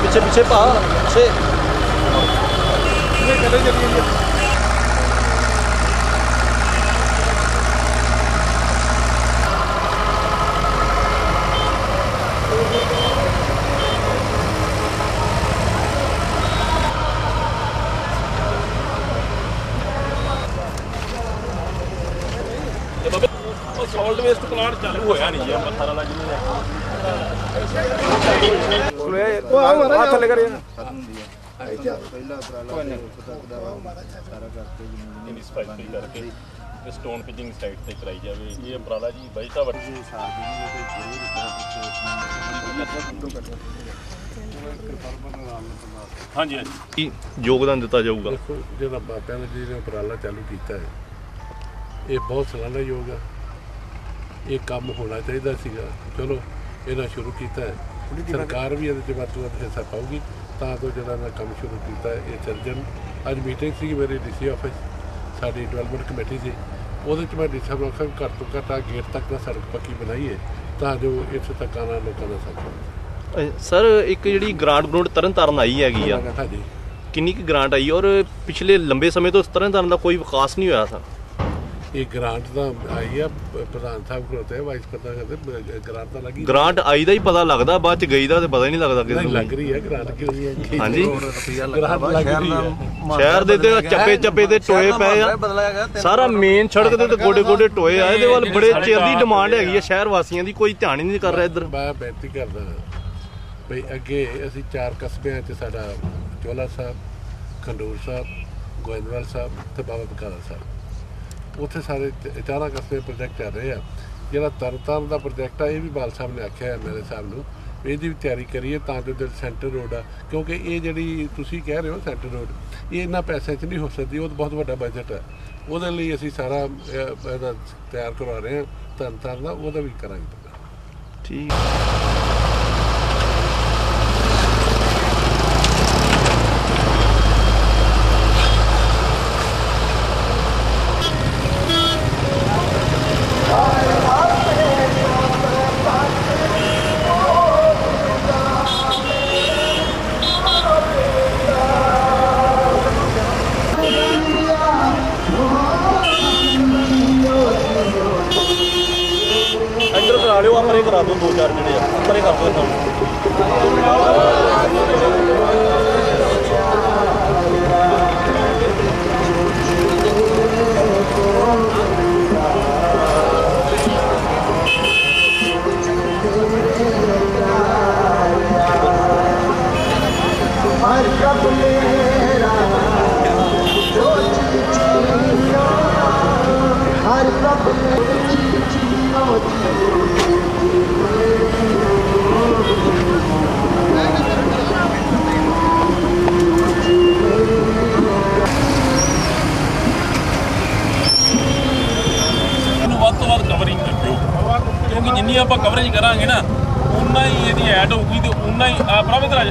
ਪਿੱਛੇ ਪਾ। ਪਿੱਛੇ। ਸੋਲਟ ਵੇਸਟ ਪਲਾਂਟ ਚਾਲੂ ਹੋਇਆ ਨਹੀਂ ਜੀ ਅੰਮ੍ਰਿਤਸਰ ਵਾਲਾ ਜਿਹਨੂੰ ਹੱਥ ਲੈ ਕਰੇ ਇਨੀ ਸਪੈਸ਼ਲ ਕਰਕੇ ਇਹ ਸਟੋਨ ਪਿਚਿੰਗ ਸਾਈਟ ਤੇ ਕਰਾਈ ਜਾਵੇ। ਇਹ ਅੰਬਰਾਲਾ ਜੀ ਬਜਟਾ ਵੱਡੀ। ਹਾਂਜੀ ਹਾਂਜੀ। ਕੀ ਯੋਗਦਾਨ ਦਿੱਤਾ ਜਾਊਗਾ? ਦੇਖੋ ਜਿਹੜਾ ਬਾਬਿਆਂ ਨੇ ਜੀ ਨੇ ਉਪਰਾਲਾ ਚਾਲੂ ਕੀਤਾ ਹੈ ਇਹ ਬਹੁਤ ਸਰਾਹਨਾਯੋਗ ਹੈ ਇਹ ਕੰਮ ਹੋਣਾ ਚਾਹੀਦਾ ਸੀਗਾ। ਚਲੋ ਇਹਨਾਂ ਸ਼ੁਰੂ ਕੀਤਾ ਹੈ। ਸਰਕਾਰ ਵੀ ਇਹਦੇ 'ਚ ਵੱਧ ਤੋਂ ਵੱਧ ਹਿੱਸਾ ਪਾਊਗੀ ਤਾਂ ਤੋਂ ਜਿਹੜਾ ਨਾ ਕੰਮ ਸ਼ੁਰੂ ਕੀਤਾ ਹੈ ਇਹ ਸਰਜਨ ਅੱਜ ਮੀਟਿੰਗ ਸੀ ਮੇਰੀ ਡੀਸੀ ਆਫਿਸ ਸਾਡੀ ਡਿਵੈਲਪਮੈਂਟ ਕਮੇਟੀ ਸੀ। ਉਹਦੇ 'ਚ ਮੈਂ ਡੀਸੀ ਸਾਹਿਬ ਨੂੰ ਆਖਿਆ ਘੱਟ ਤੋਂ ਘੱਟ ਆਹ ਗੇਟ ਤੱਕ ਦਾ ਸੜਕ ਪੱਕੀ ਬਣਾਈਏ ਤਾਂ ਜੋ ਇੱਥੇ ਤੱਕ ਆਉਣਾ ਲੋਕਾਂ ਦਾ ਅ, ਸਰ ਇੱਕ ਜਿਹੜੀ ਗ੍ਰਾਂਟ ਤਰਨ ਤਾਰਨ ਆਈ ਹੈਗੀ ਆ। ਹਾਂਜੀ। ਕਿੰਨੀ ਕੁ ਗ੍ਰਾਂਟ ਆਈ? ਔਰ ਪਿਛਲੇ ਲੰਬੇ ਸਮੇਂ ਤੋਂ ਤਰਨ ਤਾਰਨ ਦਾ ਕੋਈ ਵਿਕਾਸ ਨਹੀਂ ਹੋਇਆ ਸਰ? ਇਹ ਗ੍ਰਾਂਟ ਦਾ ਆਈ ਆ ਪ੍ਰਧਾਨ ਸਾਹਿਬ ਖਲੋਤੇ ਆ ਵਾਈਸ ਪ੍ਰਧਾਨ ਕਹਿੰਦੇ ਗ੍ਰਾਂਟ ਤਾਂ ਲੱਗੀ। ਗ੍ਰਾਂਟ ਆਈ ਦਾ ਹੀ ਪਤਾ ਲੱਗਦਾ ਬਾਅਦ ਚ ਗਈ ਦਾ ਤੇ ਪਤਾ ਹੀ ਨਹੀਂ ਲੱਗਦਾ ਕਿਸੇ ਨੂੰ ਲੱਗ ਰਹੀ ਹੈ ਗ੍ਰਾਂਟ ਕਿਉਂ ਨਹੀਂ ਹੈ? ਹਾਂਜੀ। ਹੈ। ਸ਼ਹਿਰ ਦੇ ਤੇ ਚੱਪੇ ਚੱਪੇ ਤੇ ਟੋਏ ਪਏ ਆ। ਸਾਰਾ ਮੇਨ ਸੜਕ ਦੇ ਤੇ ਗੋਡੇ ਗੋਡੇ ਟੋਏ ਆ ਇਹਦੇ ਵੱਲ ਬੜੇ ਚਿਰ ਦੀ ਡਿਮਾਂਡ ਹੈਗੀ ਆ ਸ਼ਹਿਰ ਵਾਸੀਆਂ ਦੀ ਕੋਈ ਧਿਆਨ ਹੀ ਨਹੀਂ ਕਰ ਰਿਹਾ ਇੱਧਰ। ਮੈਂ ਬੇਨਤੀ ਕਰਦਾ ਭਈ ਅੱਗੇ ਅਸੀਂ ਚਾਰ ਕਸਬਿਆਂ 'ਚ ਸਾਡਾ ਚੋਲਾ ਸਾਹਿਬ ਖੰਡੂਰ ਸਾਹਿਬ ਗੋਇੰਦਵਾਲ ਸਾਹਿਬ ਤੇ ਬਾਬਾ ਬਕਾਲਾ ਸਾਹਿਬ। ਉੱਥੇ ਸਾਰੇ ਚ- ਚਾਰਾਂ ਕਸਬੇ ਪ੍ਰੋਜੈਕਟ ਚੱਲ ਰਹੇ ਆ ਜਿਹੜਾ ਤਰਨਤਾਰਨ ਦਾ ਪ੍ਰੋਜੈਕਟ ਆ, ਇਹ ਵੀ ਬਾਲ ਸਾਹਿਬ ਨੇ ਆਖਿਆ ਹੈ ਮੇਰੇ ਸਾਹਿਬ ਨੂੰ ਇਹਦੀ ਵੀ ਤਿਆਰੀ ਕਰੀਏ ਤਾਂ ਜੋ ਜਿਹੜਾ ਸੈਂਟਰ ਰੋਡ ਆ, ਕਿਉਂਕਿ ਇਹ ਜਿਹੜੀ ਤੁਸੀਂ ਕਹਿ ਰਹੇ ਹੋ ਸੈਂਟਰ ਰੋਡ ਇਹ ਇਹਨਾਂ ਪੈਸਿਆਂ 'ਚ ਨਹੀਂ ਹੋ ਸਕਦੀ, ਉਹ ਤਾਂ ਬਹੁਤ ਵੱਡਾ ਬਜਟ ਹੈ ਉਹਦੇ ਲਈ ਅਸੀਂ ਸਾਰਾ ਇਹਦਾ ਤਿਆਰ ਕਰਵਾ ਰਹੇ ਹਾਂ, ਤਰਨਤਾਰਨ ਦਾ, ਉਹਦਾ ਵੀ ਕਰਾਂਗੇ। ਠੀਕ ਇੱਧਰ ਕਰਾ ਲਿਓ ਆ ਪਰੇ ਕਰਾ ਦਿਓ ਦੋ ਚਾਰ ਜਿਹੜੇ ਆ ਪਰੇ ਕਰ ਦਿਓ ਇਹਨਾਂ ਨੂੰ ਜਿੰਨੀ ਆਪਾਂ ਕਵਰੇਜ ਕਰਾਂਗੇ ਨਾ ਉਨਾ ਹੀ ਇਹਦੀ ਐਡ ਹੋਊਗੀ ਤੇ ਉਨਾ ਹੀ ਆ ਪ੍ਰਭਿਤ ਰਾਜ